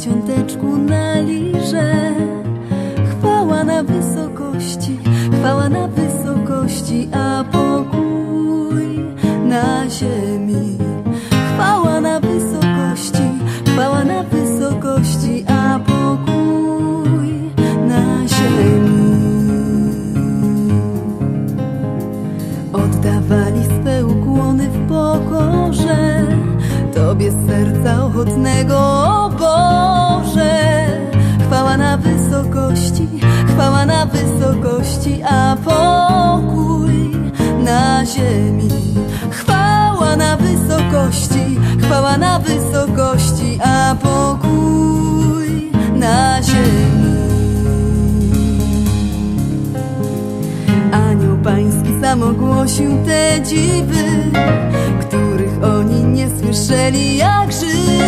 dzieciąteczku na lirze Chwała na wysokości, chwała na wysokości, a pokój na ziemi. Chwała na wysokości, chwała na wysokości, a pokój na ziemi. Oddawali swe ukłony w pokorze Tobie serca ochotnego, o Boże Chwała na wysokości, chwała na wysokości, a pokój na ziemi. Chwała na wysokości, chwała na wysokości, a pokój na ziemi. Anioł pański sam ogłosił te dziwy, oni nie słyszeli jak żywi.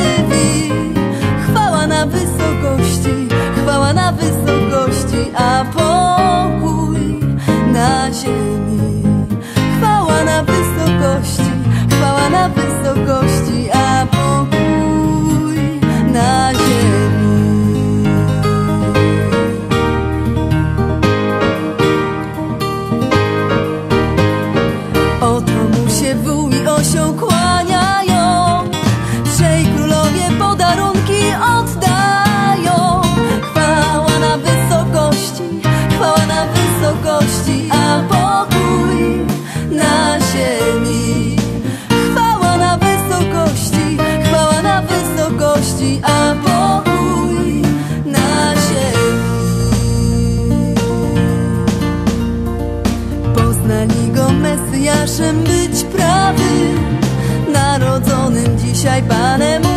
Chwała na wysokości A pokój na ziemi. Chwała na wysokości, chwała na wysokości A pokój na ziemi. Poznali go Mesjaszem być prawym, narodzonym dzisiaj Panem